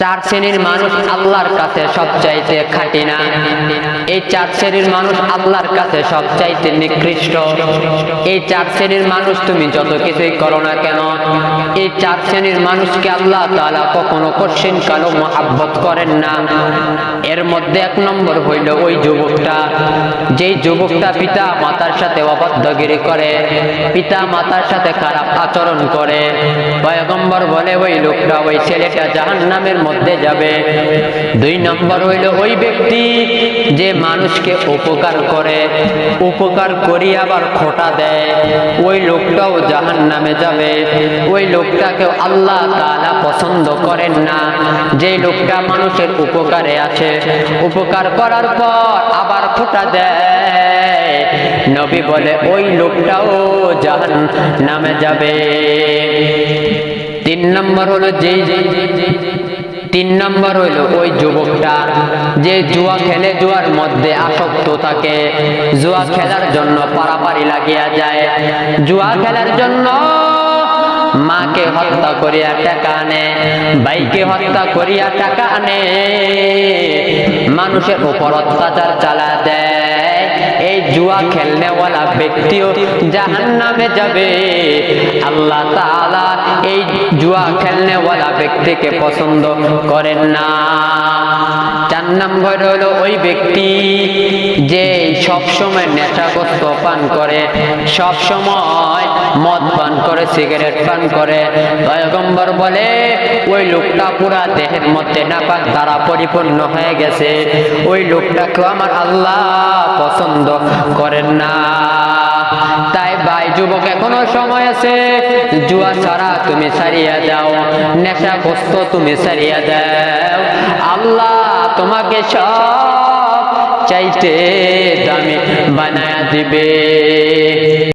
চার শ্রেণির মানুষ আল্লাহর কাছে সবচাইতে খাঁটি না। এই চার শ্রেণির মানুষ আল্লাহর কাছে সবচাইতে নিকৃষ্ট। এই চার শ্রেণির মানুষ তুমি যত কিছুই করো না কেন, এই চার শ্রেণির মানুষকে আল্লাহ তাআলা কখনো কঠিন কালো মহাব্বত করেন না। এর মধ্যে এক নম্বর হইল ওই যুবকটা যেই যুবকটা পিতা মাতার সাথে অবদ্ধগিরি করে, পিতা মাতার সাথে খারাপ আচরণ করে, পয়গম্বর বলে, ওই লোকটা, ওই ছেলেটা জাহান নামের মধ্যে যাবে। দুই নম্বর হইল, ওই ব্যক্তি যে মানুষকে উপকার করে, উপকার করি আবার খোটা দেয়, ওই লোকটাও জাহান্নামে যাবে। ওই লোকটাকে আল্লাহ তাআলা পছন্দ করেন না। যে লোকটা মানুষের উপকারে আছে, উপকার করার পর আবার খোটা দেয়। নবী বলে, ওই লোকটাও জাহান নামে যাবে। তিন নম্বর হলো যেই তিন নম্বর হইল ওই যুবকটা, যে জুয়া খেলে জুয়ার মধ্যে আসক্ত থাকে। জুয়া খেলার জন্য পারাপারি লাগিয়া যায়। জুয়া খেলার জন্য মাকে হত্যা করিয়া টাকা আনে, ভাইকে হত্যা করিয়া টাকা আনে। মানুষের উপর অত্যাচার চালা দেয়। জুয়া খেলনেওয়ালা ব্যক্তিও জাহান নামে যাবে। আল্লাহ তাআলা এই জুয়া খেলনেওয়ালা ব্যক্তিকে পছন্দ করেন না। চার নম্বর হলো ওই ব্যক্তি যে সব সময় নেশাগ্রস্ত পান করে সব সময় মদ পান করে, সিগারেট পান করে। পয়গম্বর বলে, ওই লোকটা পুরা দেহের মধ্যে নাপাক তারা পরিপূর্ণ হয়ে গেছে। ওই লোকটাকে আমার আল্লাহ পছন্দ করেন না। যুবক, এখনও সময় আছে। জুয়া ছাড়া তুমি ছাড়িয়া দাও নেশা কষ্ট তুমি সারিয়া দাও। আল্লাহ তোমাকে সব চাইতে দামি বানায় দিবে।